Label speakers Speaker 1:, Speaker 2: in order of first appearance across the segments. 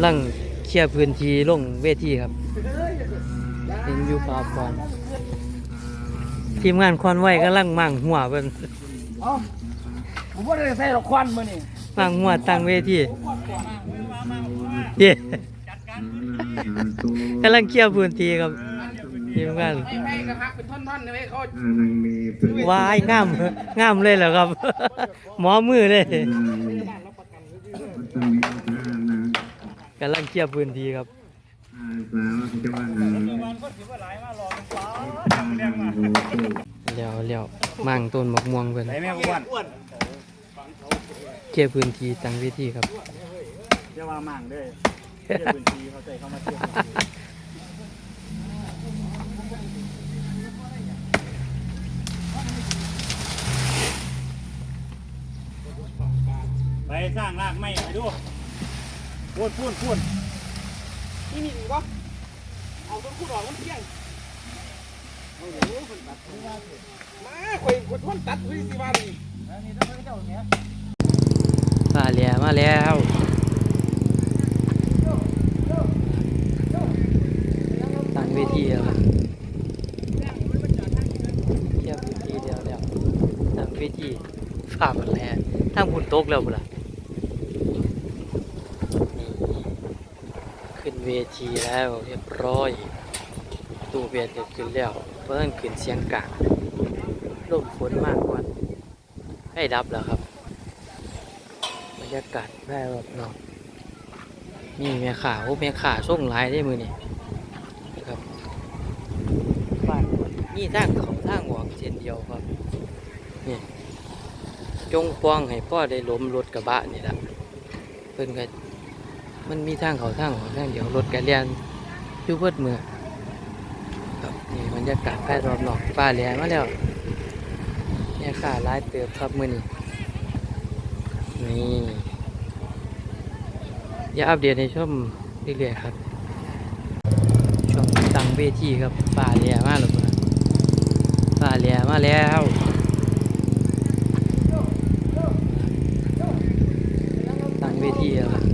Speaker 1: ำลังเคลียร์พื้นที่ลงเวทีครับ เห็นอยู่ปาปอนทีมงานคอนไว้กำลังมั่งหัวเพิ่น
Speaker 2: เอ้าผมว่าได้ใส่ดอกควันมื้อนี่
Speaker 1: มั่งหัวตั้งเวทีเย้กำลังเคลียร์พื้นที่ครับทีมงาน
Speaker 2: ให้ให้กระหักเป็นท่อนๆนะเว้ยเขา
Speaker 1: วายงามงามเลยเหรอครับ หมอมือเลย กำลังเคลียร์พื้นที่ครับแล้วแล้วมั่งต้นมะม่วงเพิ่
Speaker 2: อน
Speaker 1: เคลียร์พื้นที่ตั้งเวทีครับ
Speaker 2: จะว่ามั่งด้อเที่ยวพื้นที่เขาใจเข้ามาเที่ยวไปสร้างรากไม้ไปดู พูดพูดพูดนี่นี่ดีวะเอาต้นคูดออกมันเที่ยงเอาเดี๋ยวคนตัดมาข่อยกดท่อนตัดคุยสิว่าดีนี่ต้องไปเจ้าเนี้ย
Speaker 1: มาแล้วมาแล้วตั้งเวทีแล้วเคลียร์พื้นที่เดียวแล้วตั้งเวทีฝ่ามันแล้วทั้งพุ่นตกแล้วบุล่ะนี่ ขึ้นเวทีแล้วเรียบร้อย ตู้เบียดเก็ขึ้นแล้วเพิ่นขึ้นเสียงกลางลมฝนมากกว่าให้ดับแล้วครับบรรยากาศแว่รอบนอกมีแม่ขาโอ้แม่ขาส่งลายได้มือนี่นะครับบ้านนี่ทางเขาทางออกเช่นเดียวครับนี่จงปองให้พ่อได้ล้มรถกระบะนี่แหละเพิ่นก็ มันมีทางเขาทางออกทางเดียวรถกระเลียนอยู่เพิดมือครับนี่บรรยากาศแว่รอบนอกฟ้าแหลมมาแล้วแม่ขาหลายเติบครับมือนี่นี่อย่าอัปเดตในช่วงเรื่อยๆครับ ช่วงตั้งเวทีครับป่าเลียมาแล้วป่าเลียมาแล้วตั้งเวทีแล้วครับ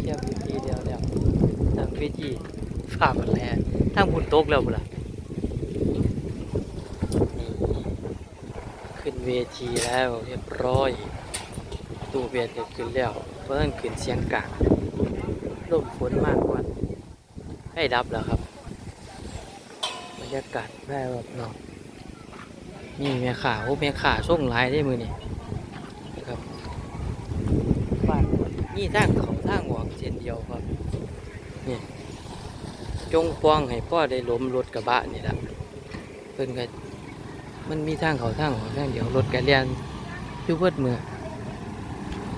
Speaker 1: เทียบเวทีเดียวแล้วตั้งเวทีฝ่ามันแล้วทั้งพุ่นตกแล้วพุ่นล่ะขึ้นเวทีแล้วเรียบร้อยตู้เบียดขึ้นแล้วเพิ่นขึ้นเสียงกลางลมฝนมากกว่าให้ดับแล้วครับบรรยากาศแว่รอบนอกนี่แม่ขาโอ้แม่ขาส่งหลายได้มือนี่นะครับบ้านนี่ทางเขาทางออกเช่นเดียวครับนี่ จงปองให้พ่อได้ล้มรถกระบะนี่แหละเพิ่นก็มันมีทางเขาทางของทางเดียวรถกระเลียนอยู่เพิดมือ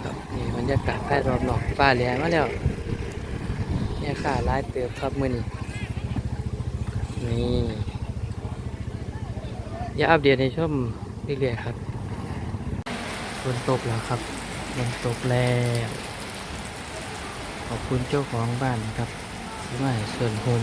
Speaker 1: ครับนี่บรรยากาศแพทรอบนอกฟ้าแหลมมาแล้วเนี่ยค่ะร้ายเติบครับมือนี้นี่อย่าอัปเดตในช่วงเรื่อยๆครับฝนตกแล้วครับฝนตกแล้วขอบคุณเจ้าของบ้านครับ ไม่ส่วนหุ่ม